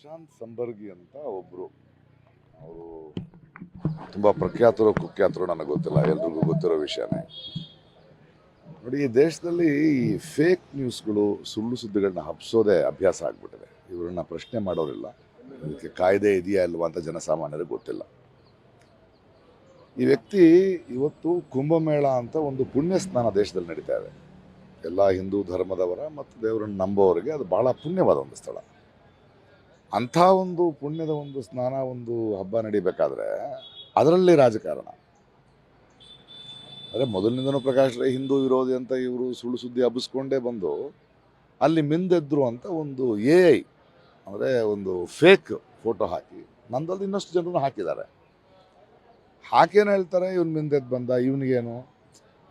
ಪ್ರಶಾಂತ್ ಸಂಬರ್ಗಿ ಅಂತ ಒಬ್ಬರು ಅವರು ತುಂಬ ಪ್ರಖ್ಯಾತರು, ಕುಖ್ಯಾತರು ನನಗೆ ಗೊತ್ತಿಲ್ಲ, ಎಲ್ರಿಗೂ ಗೊತ್ತಿರೋ ವಿಷಯನೇ. ನೋಡಿ, ಈ ದೇಶದಲ್ಲಿ ಈ ಫೇಕ್ ನ್ಯೂಸ್ಗಳು ಸುಳ್ಳು ಸುದ್ದಿಗಳನ್ನ ಹಬ್ಸೋದೇ ಅಭ್ಯಾಸ ಆಗ್ಬಿಟ್ಟಿದೆ. ಇವರನ್ನ ಪ್ರಶ್ನೆ ಮಾಡೋರಿಲ್ಲ. ಇದಕ್ಕೆ ಕಾಯ್ದೆ ಇದೆಯಾ ಇಲ್ವಾ ಅಂತ ಜನಸಾಮಾನ್ಯರಿಗೆ ಗೊತ್ತಿಲ್ಲ. ಈ ವ್ಯಕ್ತಿ ಇವತ್ತು ಕುಂಭಮೇಳ ಅಂತ ಒಂದು ಪುಣ್ಯ ಸ್ನಾನ ದೇಶದಲ್ಲಿ ನಡೀತಾ ಇದೆ. ಎಲ್ಲ ಹಿಂದೂ ಧರ್ಮದವರ ಮತ್ತು ದೇವರನ್ನು ನಂಬೋವರಿಗೆ ಅದು ಭಾಳ ಪುಣ್ಯವಾದ ಒಂದು ಸ್ಥಳ. ಅಂಥ ಒಂದು ಪುಣ್ಯದ ಒಂದು ಸ್ನಾನ, ಒಂದು ಹಬ್ಬ ನಡಿಬೇಕಾದ್ರೆ ಅದರಲ್ಲಿ ರಾಜಕಾರಣ. ಅಂದರೆ ಮೊದಲಿನಿಂದನೂ ಪ್ರಕಾಶ್ ರೈ ಹಿಂದೂ ವಿರೋಧಿ ಅಂತ ಇವರು ಸುಳ್ಳು ಸುದ್ದಿ ಹಬ್ಬಿಸ್ಕೊಂಡೇ ಬಂದು ಅಲ್ಲಿ ಮಿಂದೆದ್ರು ಅಂತ ಒಂದು ಎ ಐ ಅಂದರೆ ಒಂದು ಫೇಕ್ ಫೋಟೋ ಹಾಕಿ ನಂದಲ್ಲಿ ಇನ್ನಷ್ಟು ಜನರನ್ನು ಹಾಕಿದ್ದಾರೆ. ಹಾಕೇನು ಹೇಳ್ತಾರೆ, ಇವನು ಮಿಂದೆದ್ದು ಬಂದ, ಇವನಿಗೇನು?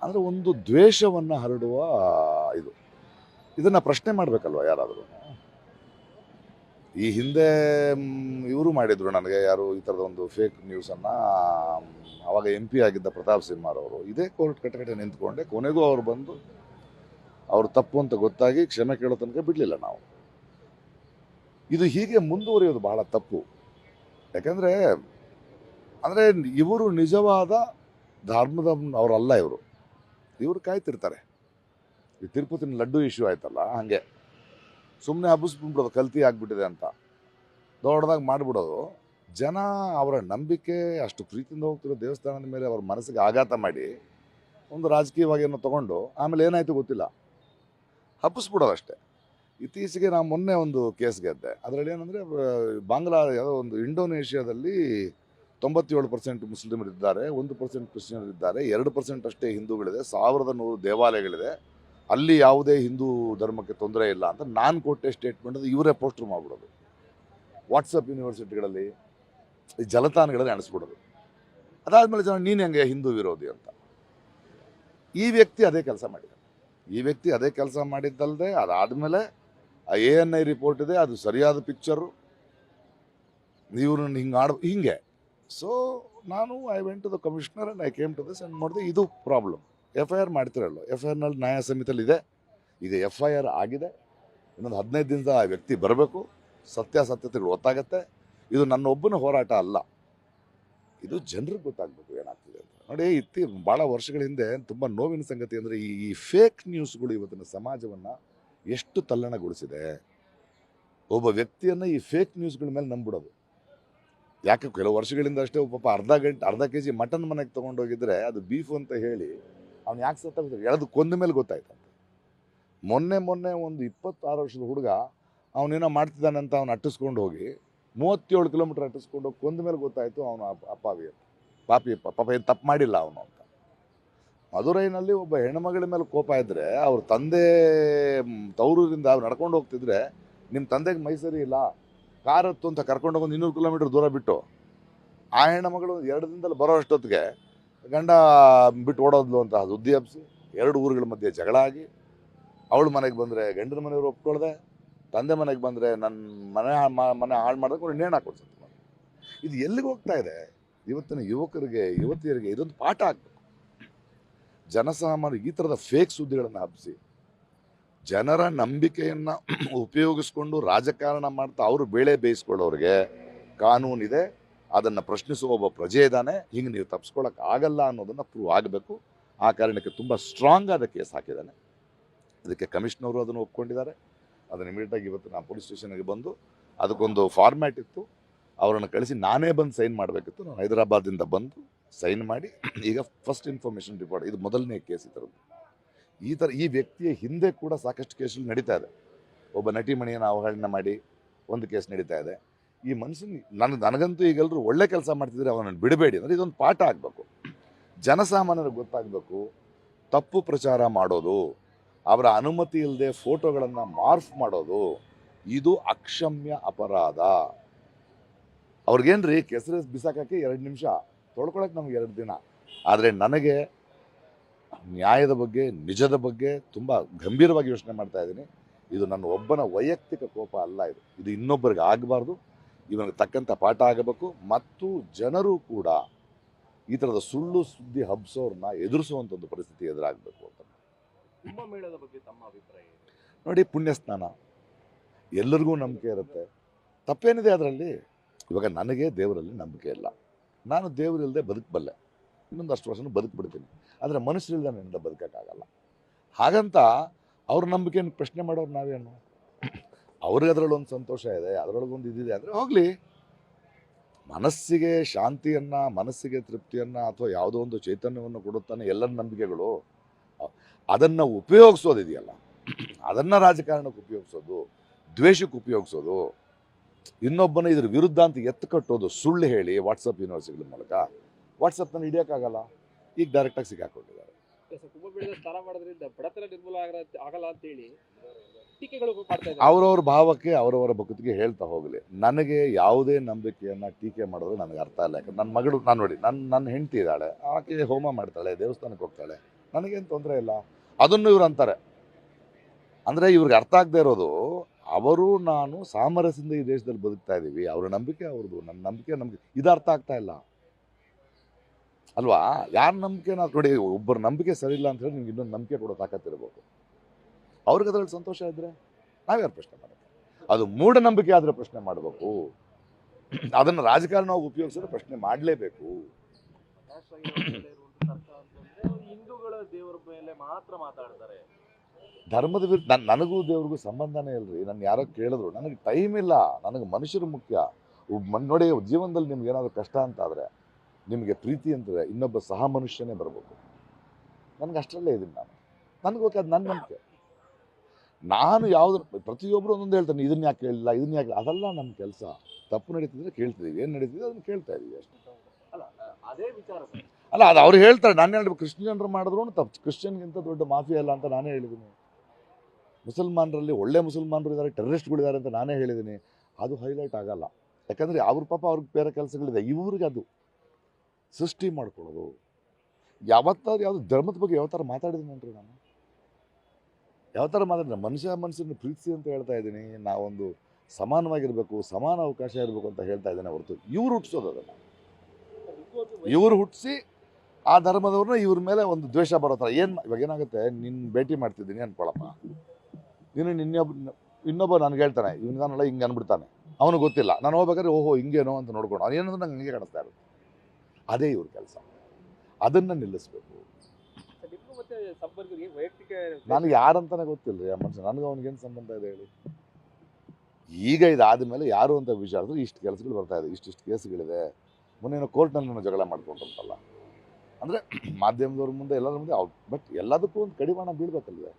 ಅಂದರೆ ಒಂದು ದ್ವೇಷವನ್ನು ಹರಡುವ ಇದು. ಇದನ್ನು ಪ್ರಶ್ನೆ ಮಾಡಬೇಕಲ್ವ ಯಾರಾದರೂ? ಈ ಹಿಂದೆ ಇವರು ಮಾಡಿದ್ರು ನನಗೆ ಯಾರು ಈ ಥರದ ಒಂದು ಫೇಕ್ ನ್ಯೂಸನ್ನು ಅವಾಗ ಎಂ ಪಿ ಆಗಿದ್ದ ಪ್ರತಾಪ್ ಸಿಂಹರವರು ಇದೇ ಕೋರ್ಟ್ ಕಟ್ಟಕಟ್ಟೆ ನಿಂತ್ಕೊಂಡೆ. ಕೊನೆಗೂ ಅವರು ಬಂದು ಅವರು ತಪ್ಪು ಅಂತ ಗೊತ್ತಾಗಿ ಕ್ಷಮೆ ಕೇಳೋ ತನಕ ಬಿಡಲಿಲ್ಲ ನಾವು. ಇದು ಹೀಗೆ ಮುಂದುವರಿಯೋದು ಬಹಳ ತಪ್ಪು. ಯಾಕಂದರೆ, ಅಂದರೆ ಇವರು ನಿಜವಾದ ಧರ್ಮದ ಅವರಲ್ಲ ಇವರು. ಇವರು ಕಾಯ್ತಿರ್ತಾರೆ. ಈ ತಿರುಪತಿನ ಲಡ್ಡು ಇಶ್ಯೂ ಆಯ್ತಲ್ಲ, ಹಾಗೆ. ಸುಮ್ಮನೆ ಹಬ್ಬಿಸ್ಬಿಡ್ಬಿಡೋದು ಕಲ್ತಿ ಆಗಿಬಿಟ್ಟಿದೆ ಅಂತ. ದೊಡ್ಡದಾಗಿ ಮಾಡಿಬಿಡೋದು. ಜನ ಅವರ ನಂಬಿಕೆ, ಅಷ್ಟು ಪ್ರೀತಿಯಿಂದ ಹೋಗ್ತಿರೋ ದೇವಸ್ಥಾನದ ಮೇಲೆ ಅವ್ರ ಮನಸ್ಸಿಗೆ ಆಘಾತ ಮಾಡಿ ಒಂದು ರಾಜಕೀಯವಾಗಿ ಏನೋ ತಗೊಂಡು ಆಮೇಲೆ ಏನಾಯಿತು ಗೊತ್ತಿಲ್ಲ. ಹಬ್ಬಿಸ್ಬಿಡೋದು ಅಷ್ಟೇ. ಇತ್ತೀಚೆಗೆ ನಾವು ಮೊನ್ನೆ ಒಂದು ಕೇಸ್ ಗೆದ್ದೆ. ಅದರಲ್ಲಿ ಏನಂದರೆ ಬಾಂಗ್ಲಾ ಯಾವುದೋ ಒಂದು ಇಂಡೋನೇಷ್ಯಾದಲ್ಲಿ ತೊಂಬತ್ತೇಳು ಪರ್ಸೆಂಟ್ ಮುಸ್ಲಿಮರಿದ್ದಾರೆ, ಒಂದು ಪರ್ಸೆಂಟ್ ಕ್ರಿಶ್ಚಿಯನರಿದ್ದಾರೆ, ಎರಡು ಪರ್ಸೆಂಟ್ ಅಷ್ಟೇ ಹಿಂದೂಗಳಿದೆ, ಸಾವಿರದ ನೂರು ದೇವಾಲಯಗಳಿದೆ. ಅಲ್ಲಿ ಯಾವುದೇ ಹಿಂದೂ ಧರ್ಮಕ್ಕೆ ತೊಂದರೆ ಇಲ್ಲ ಅಂತ ನಾನು ಕೊಟ್ಟೆ ಸ್ಟೇಟ್ಮೆಂಟ್ ಇವರೇ ಪೋಸ್ಟರ್ ಮಾಡಿಬಿಡೋದು ವಾಟ್ಸಪ್ ಯೂನಿವರ್ಸಿಟಿಗಳಲ್ಲಿ ಈ ಜಲತಾಣಗಳಲ್ಲಿ ಅಣಿಸ್ಬಿಡೋದು. ಅದಾದಮೇಲೆ ಜನ ನೀನು ಹೆಂಗೆ ಹಿಂದೂ ವಿರೋಧಿ ಅಂತ. ಈ ವ್ಯಕ್ತಿ ಅದೇ ಕೆಲಸ ಮಾಡಿದ. ಈ ವ್ಯಕ್ತಿ ಅದೇ ಕೆಲಸ ಮಾಡಿದ್ದಲ್ಲದೆ ಅದಾದಮೇಲೆ ಆ ಎ ಎನ್ ಐ ರಿಪೋರ್ಟ್ ಇದೆ, ಅದು ಸರಿಯಾದ ಪಿಕ್ಚರು ಇವ್ರನ್ನ ಹಿಂಗೆ ಆಡ ಹಿಂಗೆ. ಸೊ ನಾನು I went to the commissioner and I came to this and ಮಾಡಿದೆ. ಇದು ಪ್ರಾಬ್ಲಮ್ ಎಫ್ ಐ ಆರ್ ಮಾಡ್ತಿರಲ್ಲ ಎಫ್ ಐ ಆರ್ನಲ್ಲಿ ನ್ಯಾಯ ಸಮಿತಿಯಲ್ಲಿ ಇದೆ. ಈಗ ಎಫ್ ಐ ಆರ್ ಆಗಿದೆ. ಇನ್ನೊಂದು ಹದಿನೈದು ದಿನದ ಆ ವ್ಯಕ್ತಿ ಬರಬೇಕು. ಸತ್ಯಾಸತ್ಯತೆಗಳು ಗೊತ್ತಾಗತ್ತೆ ಇದು ನನ್ನ ಒಬ್ಬನ ಹೋರಾಟ ಅಲ್ಲ. ಇದು ಜನರಿಗೆ ಗೊತ್ತಾಗಬೇಕು ಏನಾಗ್ತಿದೆ ಅಂತ. ನೋಡಿ ಇತ್ತಿ ಭಾಳ ವರ್ಷಗಳ ಹಿಂದೆ ತುಂಬ ನೋವಿನ ಸಂಗತಿ ಅಂದರೆ ಈ ಈ ಫೇಕ್ ನ್ಯೂಸ್ಗಳು ಇವತ್ತಿನ ಸಮಾಜವನ್ನು ಎಷ್ಟು ತಲ್ಲಣಗೊಳಿಸಿದೆ. ಒಬ್ಬ ವ್ಯಕ್ತಿಯನ್ನು ಈ ಫೇಕ್ ನ್ಯೂಸ್ಗಳ ಮೇಲೆ ನಂಬಿಡೋದು ಯಾಕೆ, ಕೆಲವು ವರ್ಷಗಳಿಂದ ಅಷ್ಟೇ ಪಾಪ ಅರ್ಧ ಗಂಟೆ, ಅರ್ಧ ಕೆ ಜಿ ಮಟನ್ ಮನೆಗೆ ತೊಗೊಂಡೋಗಿದ್ರೆ ಅದು ಬೀಫು ಅಂತ ಹೇಳಿ ಅವ್ನು ಯಾಕೆ ಸತ್ತ ಎಳೆದು ಕೊಂದ ಮೇಲೆ ಗೊತ್ತಾಯ್ತಂತೆ. ಮೊನ್ನೆ ಮೊನ್ನೆ ಒಂದು ಇಪ್ಪತ್ತಾರು ವರ್ಷದ ಹುಡುಗ ಅವನೇನೋ ಮಾಡ್ತಿದ್ದಾನೆ ಅಂತ ಅವ್ನು ಅಟ್ಟಿಸ್ಕೊಂಡು ಹೋಗಿ ಮೂವತ್ತೇಳು ಕಿಲೋಮೀಟರ್ ಅಟ್ಟಿಸ್ಕೊಂಡು ಹೋಗಿ ಕೊಂದ ಮೇಲೆ ಗೊತ್ತಾಯಿತು ಅವನು ಅಪ್ಪಾವಿ ಅಂತ. ಪಾಪಿ ಅಪ್ಪ ಪಾಪ ಏನು ತಪ್ಪು ಮಾಡಿಲ್ಲ ಅವನು ಅಂತ. ಮಧುರೈನಲ್ಲಿ ಒಬ್ಬ ಹೆಣ್ಮಗಳ ಮೇಲೆ ಕೋಪ ಇದ್ದರೆ ಅವ್ರ ತಂದೆ ತವರೂರಿಂದ ಅವ್ರು ನಡ್ಕೊಂಡು ಹೋಗ್ತಿದ್ರೆ ನಿಮ್ಮ ತಂದೆಗೆ ಮೈ ಸರಿ ಇಲ್ಲ ಕಾರತ್ತು ಅಂತ ಕರ್ಕೊಂಡು ಹೋಗಿ ಇನ್ನೂರು ಕಿಲೋಮೀಟರ್ ದೂರ ಬಿಟ್ಟು ಆ ಹೆಣ್ಣುಮಗಳು ಎರಡು ದಿನದಲ್ಲಿ ಬರೋ ಅಷ್ಟೊತ್ತಿಗೆ ಗಂಡ ಬಿಟ್ಟು ಓಡೋದ್ಲು ಅಂತ ಸುದ್ದಿ ಹಬ್ಬಿಸಿ ಎರಡು ಊರುಗಳ ಮಧ್ಯೆ ಜಗಳ ಆಗಿ, ಅವಳು ಮನೆಗೆ ಬಂದರೆ ಗಂಡನ ಮನೆಯವರು ಒಪ್ಕೊಳ್ದೆ, ತಂದೆ ಮನೆಗೆ ಬಂದರೆ ನನ್ನ ಮನೆ ಮನೆ ಹಾಳು ಮಾಡೋದಕ್ಕೆ ನೇಣು ಹಾಕೊಡ್ಸುತ್ತೆ ಇದು ಎಲ್ಲಿಗೆ ಹೋಗ್ತಾ ಇದೆ? ಇವತ್ತಿನ ಯುವಕರಿಗೆ, ಯುವತಿಯರಿಗೆ ಇದೊಂದು ಪಾಠ ಆಗಬೇಕು. ಜನಸಾಮಾನ್ಯ ಈ ಥರದ ಫೇಕ್ ಸುದ್ದಿಗಳನ್ನು ಹಬ್ಬಿಸಿ ಜನರ ನಂಬಿಕೆಯನ್ನು ಉಪಯೋಗಿಸ್ಕೊಂಡು ರಾಜಕಾರಣ ಮಾಡ್ತಾ ಅವರು ಬೇಳೆ ಬೇಯಿಸ್ಕೊಳ್ಳೋರಿಗೆ ಕಾನೂನಿದೆ. ಅದನ್ನು ಪ್ರಶ್ನಿಸುವ ಒಬ್ಬ ಪ್ರಜೆ ಇದ್ದಾನೆ. ಹಿಂಗೆ ನೀವು ತಪ್ಪಿಸ್ಕೊಳಕ್ಕೆ ಆಗಲ್ಲ ಅನ್ನೋದನ್ನು ಪ್ರೂವ್ ಆಗಬೇಕು. ಆ ಕಾರಣಕ್ಕೆ ತುಂಬ ಸ್ಟ್ರಾಂಗ್ ಆದ ಕೇಸ್ ಹಾಕಿದ್ದಾನೆ. ಇದಕ್ಕೆ ಕಮಿಷನರು ಅದನ್ನು ಒಪ್ಕೊಂಡಿದ್ದಾರೆ. ಅದನ್ನು ಇಮಿಡಿಯೇಟಾಗಿ ಇವತ್ತು ನಾನು ಪೊಲೀಸ್ ಸ್ಟೇಷನ್ಗೆ ಬಂದು ಅದಕ್ಕೊಂದು ಫಾರ್ಮ್ಯಾಟ್ ಇತ್ತು. ಅವರನ್ನು ಕಳಿಸಿ ನಾನೇ ಬಂದು ಸೈನ್ ಮಾಡಬೇಕಿತ್ತು. ನಾನು ಹೈದರಾಬಾದಿಂದ ಬಂದು ಸೈನ್ ಮಾಡಿ ಈಗ ಫಸ್ಟ್ ಇನ್ಫಾರ್ಮೇಷನ್ ರಿಪೋರ್ಟ್ ಇದು ಮೊದಲನೇ ಕೇಸ್ ಈ ಥರದ್ದು ಈ ಥರ ಈ ವ್ಯಕ್ತಿಯ ಹಿಂದೆ ಕೂಡ ಸಾಕಷ್ಟು ಕೇಸ್ಗಳು ನಡೀತಾ ಇದೆ. ಒಬ್ಬ ನಟಿಮಣಿಯನ್ನು ಅವಹೇಳನ ಮಾಡಿ ಒಂದು ಕೇಸ್ ನಡೀತಾ ಇದೆ. ಈ ಮನುಷ್ಯನ ನನಗೆ ನನಗಂತೂ ಈಗೆಲ್ಲರೂ ಒಳ್ಳೆ ಕೆಲಸ ಮಾಡ್ತಿದ್ರೆ ಅವನನ್ನು ಬಿಡಬೇಡಿ ಅಂದರೆ ಇದೊಂದು ಪಾಠ ಆಗಬೇಕು. ಜನಸಾಮಾನ್ಯರಿಗೆ ಗೊತ್ತಾಗಬೇಕು ತಪ್ಪು ಪ್ರಚಾರ ಮಾಡೋದು, ಅವರ ಅನುಮತಿ ಇಲ್ಲದೆ ಫೋಟೋಗಳನ್ನು ಮಾರ್ಫ್ ಮಾಡೋದು, ಇದು ಅಕ್ಷಮ್ಯ ಅಪರಾಧ. ಅವ್ರಿಗೇನ್ರಿ ಕೆಸರು ಬಿಸಾಕಕ್ಕೆ ಎರಡು ನಿಮಿಷ ತೊಳ್ಕೊಳಕ್ಕೆ ನಮ್ಗೆ ಎರಡು ದಿನ. ಆದರೆ ನನಗೆ ನ್ಯಾಯದ ಬಗ್ಗೆ, ನಿಜದ ಬಗ್ಗೆ ತುಂಬ ಗಂಭೀರವಾಗಿ ಯೋಚನೆ ಮಾಡ್ತಾ ಇದ್ದೀನಿ. ಇದು ನನ್ನ ಒಬ್ಬನ ವೈಯಕ್ತಿಕ ಕೋಪ ಅಲ್ಲ ಇದು. ಇದು ಇನ್ನೊಬ್ಬರಿಗೆ ಆಗಬಾರ್ದು. ಇವನಿಗೆ ತಕ್ಕಂಥ ಪಾಠ ಆಗಬೇಕು. ಮತ್ತು ಜನರು ಕೂಡ ಈ ಥರದ ಸುಳ್ಳು ಸುದ್ದಿ ಹಬ್ಸೋರನ್ನ ಎದುರಿಸುವಂಥ ಒಂದು ಪರಿಸ್ಥಿತಿ ಎದುರಾಗಬೇಕು ಅಂತ. ಕುಂಭಮೇಳದ ಬಗ್ಗೆ ತಮ್ಮ ಅಭಿಪ್ರಾಯ ನೋಡಿ ಪುಣ್ಯ ಸ್ನಾನ. ಎಲ್ಲರಿಗೂ ನಂಬಿಕೆ ಇರುತ್ತೆ. ತಪ್ಪೇನಿದೆ ಅದರಲ್ಲಿ? ಇವಾಗ ನನಗೆ ದೇವರಲ್ಲಿ ನಂಬಿಕೆ ಇಲ್ಲ. ನಾನು ದೇವರಿಲ್ಲದೆ ಬದುಕಬಲ್ಲೆ. ಇನ್ನೊಂದು ಅಷ್ಟು ವರ್ಷನೂ ಬದುಕ್ಬಿಡ್ತೀನಿ. ಆದರೆ ಮನುಷ್ಯರಿಲ್ಲದೆ ನನ್ನಿಂದ ಬದುಕೋಕ್ಕಾಗಲ್ಲ. ಹಾಗಂತ ಅವ್ರ ನಂಬಿಕೆಯನ್ನು ಪ್ರಶ್ನೆ ಮಾಡೋರು ನಾವೇನು? ಅವ್ರಿಗೆ ಅದರಲ್ಲೊಂದು ಸಂತೋಷ ಇದೆ ಅದರೊಳಗೊಂದು ಇದಿದೆ. ಅಂದರೆ ಹೋಗಲಿ. ಮನಸ್ಸಿಗೆ ಶಾಂತಿಯನ್ನು, ಮನಸ್ಸಿಗೆ ತೃಪ್ತಿಯನ್ನು ಅಥವಾ ಯಾವುದೋ ಒಂದು ಚೈತನ್ಯವನ್ನು ಕೊಡುತ್ತಾನೆ ಎಲ್ಲರ ನಂಬಿಕೆಗಳು, ಅದನ್ನು ಉಪಯೋಗಿಸೋದಿದೆಯಲ್ಲ. ಅದನ್ನು ರಾಜಕಾರಣಕ್ಕೆ ಉಪಯೋಗಿಸೋದು, ದ್ವೇಷಕ್ಕೆ ಉಪಯೋಗಿಸೋದು, ಇನ್ನೊಬ್ಬನ ಇದ್ರ ವಿರುದ್ಧ ಅಂತ ಎತ್ತು ಕಟ್ಟೋದು ಸುಳ್ಳು ಹೇಳಿ ವಾಟ್ಸಪ್ ಯೂನಿವರ್ಸಿಟಿಗಳ ಮೂಲಕ ವಾಟ್ಸಪ್ನ ಹಿಡಿಯೋಕ್ಕಾಗಲ್ಲ. ಈಗ ಡೈರೆಕ್ಟಾಗಿ ಸಿಗಾಕೊಂಡಿದ್ದಾರೆ ಮಾಡೋದ್ರಿಂದ ಬಡತನ ನಿರ್ಮೂಲ ಆಗಲ್ಲ ಆಗಲ್ಲ ಅವರವ್ರ ಭಾವಕ್ಕೆ ಅವರವರ ಭಕ್ತಿಗೆ ಹೇಳ್ತಾ ಹೋಗಲಿ. ನನಗೆ ಯಾವುದೇ ನಂಬಿಕೆಯನ್ನ ಟೀಕೆ ಮಾಡೋದು ನನಗೆ ಅರ್ಥ ಇಲ್ಲ ಯಾಕಂದ್ರೆ ನನ್ನ ಮಗಳು, ನಾನು ನೋಡಿ ನನ್ನ ನನ್ನ ಹೆಂಡತಿ ಇದ್ದಾಳೆ, ಆಕೆ ಹೋಮ ಮಾಡ್ತಾಳೆ, ದೇವಸ್ಥಾನಕ್ಕೆ ಹೋಗ್ತಾಳೆ, ನನಗೇನು ತೊಂದರೆ ಇಲ್ಲ. ಅದನ್ನು ಇವ್ರು ಅಂತಾರೆ. ಅಂದರೆ ಇವ್ರಿಗೆ ಅರ್ಥ ಆಗದೆ ಇರೋದು, ಅವರು, ನಾನು ಸಾಮರಸ್ಯದಿಂದ ಈ ದೇಶದಲ್ಲಿ ಬದುಕ್ತಾ ಇದ್ದೀವಿ ಅವರ ನಂಬಿಕೆ ಅವ್ರದ್ದು ನನ್ನ ನಂಬಿಕೆ ನಮಗೆ, ಇದು ಅರ್ಥ ಆಗ್ತಾ ಇಲ್ಲ. ಅಲ್ವಾ? ಯಾರ ನಂಬಿಕೆ ನಾವು ನೋಡಿ, ಒಬ್ಬರ ನಂಬಿಕೆ ಸರಿ ಇಲ್ಲ ಅಂತ ಹೇಳಿ ನಿಮ್ಗೆ ಇನ್ನೊಂದು ನಂಬಿಕೆ ಕೊಡೋ ತಾಕತ್ತಿರಬೇಕು ಅವ್ರಿಗೆ ಅದರಲ್ಲಿ ಸಂತೋಷ ಇದ್ದರೆ ನಾವ್ಯಾರು ಪ್ರಶ್ನೆ ಮಾಡೋದು? ಅದು ಮೂಢನಂಬಿಕೆ ಆದರೆ ಪ್ರಶ್ನೆ ಮಾಡಬೇಕು. ಅದನ್ನು ರಾಜಕಾರಣವಾಗಿ ಉಪಯೋಗಿಸಿದ್ರೆ ಪ್ರಶ್ನೆ ಮಾಡಲೇಬೇಕು. ಹಿಂದೂಗಳ ದೇವರ ಮೇಲೆ ಮಾತ್ರ ಮಾತಾಡ್ತಾರೆ ಧರ್ಮದ ವಿರುದ್ಧ ನನ್, ನನಗೂ ದೇವ್ರಿಗೂ ಸಂಬಂಧನೇ ಇಲ್ರಿ. ನಾನು ಯಾರೋ ಕೇಳಿದ್ರು. ನನಗೆ ಟೈಮ್ ಇಲ್ಲ. ನನಗೆ ಮನುಷ್ಯರು ಮುಖ್ಯ. ನೋಡಿ, ಜೀವನದಲ್ಲಿ ನಿಮ್ಗೆ ಏನಾದರೂ ಕಷ್ಟ ಅಂತ ಆದರೆ ನಿಮಗೆ ಪ್ರೀತಿ ಅಂದರೆ ಇನ್ನೊಬ್ಬ ಸಹ ಮನುಷ್ಯನೇ ಬರಬೇಕು. ನನಗೆ ಅಷ್ಟರಲ್ಲೇ ಇದ್ದೀನಿ ನಾನು. ನನಗೆ ಅದು ನನ್ನ ನಂಬಿಕೆ. ನಾನು ಯಾವ್ದು ಪ್ರತಿಯೊಬ್ಬರು ಒಂದೊಂದು ಹೇಳ್ತಾನೆ ಇದನ್ನ ಯಾಕೆ ಕೇಳಿಲ್ಲ ಇದನ್ನ ಯಾಕೆ ಅದೆಲ್ಲ ನಮ್ಮ ಕೆಲಸ. ತಪ್ಪು ನಡೀತಿದ್ರೆ ಕೇಳ್ತಿದ್ದೀವಿ ಏನು ನಡೀತಿದೆ ಅದನ್ನು ಕೇಳ್ತಾ ಇದೀವಿ ಅಷ್ಟೇ. ಅಲ್ಲ ಅದೇ ವಿಚಾರ ಅಲ್ಲ ಅದು ಅವ್ರು ಹೇಳ್ತಾರೆ ನಾನು ಹೇಳ್ಬೇಕು ಕ್ರಿಶ್ಚಿಯನ್ರು ಮಾಡಿದ್ರು ತಪ್ಪು. ಕ್ರಿಶ್ಚಿಯನ್ಗಿಂತ ದೊಡ್ಡ ಮಾಫಿಯಾ ಅಲ್ಲ ಅಂತ ನಾನೇ ಹೇಳಿದ್ದೀನಿ. ಮುಸಲ್ಮಾನರಲ್ಲಿ ಒಳ್ಳೆ ಮುಸಲ್ಮಾನರು ಇದ್ದಾರೆ ಟೆರರಿಸ್ಟ್ಗಳಿದ್ದಾರೆ ಅಂತ ನಾನೇ ಹೇಳಿದ್ದೀನಿ. ಅದು ಹೈಲೈಟ್ ಆಗಲ್ಲ. ಯಾಕಂದರೆ ಅವ್ರ ಪಾಪ ಅವ್ರಿಗೆ ಬೇರೆ ಕೆಲಸಗಳಿದೆ. ಇವ್ರಿಗೆ ಅದು ಸೃಷ್ಟಿ ಮಾಡ್ಕೊಳ್ಳೋದು. ಯಾವತ್ತಾದ್ರೂ ಯಾವುದು ಧರ್ಮದ ಬಗ್ಗೆ ಯಾವ ಥರ ಮಾತಾಡಿದ್ದೀನಂದ್ರೆ ನಾನು. ಯಾವ ಥರ ಮಾತಾಡಿದ್ರೆ, ಮನುಷ್ಯ ಮನುಷ್ಯನ ಪ್ರೀತಿಸಿ ಅಂತ ಹೇಳ್ತಾ ಇದ್ದೀನಿ, ನಾವೊಂದು ಸಮಾನವಾಗಿರಬೇಕು, ಸಮಾನ ಅವಕಾಶ ಇರಬೇಕು ಅಂತ ಹೇಳ್ತಾ ಇದ್ದೇನೆ ಹೊರತು ಇವ್ರು ಹುಟ್ಟಿಸೋದು ಅದನ್ನು. ಇವರು ಹುಟ್ಟಿಸಿ ಆ ಧರ್ಮದವ್ರನ್ನ ಇವ್ರ ಮೇಲೆ ಒಂದು ದ್ವೇಷ ಬರೋ ಥರ. ಏನು ಇವಾಗ ಏನಾಗುತ್ತೆ ನಿನ್ನ ಭೇಟಿ ಮಾಡ್ತಿದ್ದೀನಿ ಅನ್ಕೊಳಪ್ಪ. ನೀನು ನಿನ್ನೊಬ್ಬ ಇನ್ನೊಬ್ಬ ನನಗೆ ಹೇಳ್ತಾನೆ ಇವನಿಗಾನಲ್ಲ ಹಿಂಗೆ ಅಂದ್ಬಿಡ್ತಾನೆ. ಅವನಿಗೆ ಗೊತ್ತಿಲ್ಲ. ನಾನು ಹೋಗ್ಬೇಕಾದ್ರೆ, ಓಹೋ, ಹಿಂಗೇನೋ ಅಂತ ನೋಡ್ಕೊಂಡು, ಅವ್ನು ಏನಂದ್ರೆ ನಂಗೆ ಹಂಗೆ ಕಾಣಿಸ್ತಾ ಇರುತ್ತೆ. ಅದೇ ಇವ್ರ ಕೆಲಸ. ಅದನ್ನು ನಿಲ್ಲಿಸ್ಬೇಕು. ಸಂಪರ್ಕರಿಗೆ ವೈಯಕ್ತಿಕ ನನಗೆ ಯಾರಂತಾನೆ ಗೊತ್ತಿಲ್ಲ ರೀ ಆ ಮನುಷ್ಯ. ನನಗೆ ಸಂಬಂಧ ಇದೆ ಹೇಳಿ. ಈಗ ಇದಾದ ಮೇಲೆ ಯಾರು ಅಂತ ವಿಚಾರಿಸಿದ್ರೆ ಇಷ್ಟು ಕೆಲಸಗಳು ಬರ್ತಾ ಇದೆ, ಇಷ್ಟಿಷ್ಟು ಕೇಸ್ಗಳಿದೆ. ಮೊನ್ನೆ ಕೋರ್ಟ್ನಲ್ಲಿ ನಾನು ಜಗಳ ಮಾಡ್ಕೊಂಡ್ರಂತಲ್ಲ. ಅಂದರೆ ಮಾಧ್ಯಮದವ್ರ ಮುಂದೆ ಎಲ್ಲರ ಮುಂದೆ ಬಟ್ ಎಲ್ಲದಕ್ಕೂ ಒಂದು ಕಡಿವಾಣ ಬೀಳ್ಬೇಕಲ್ವೇ?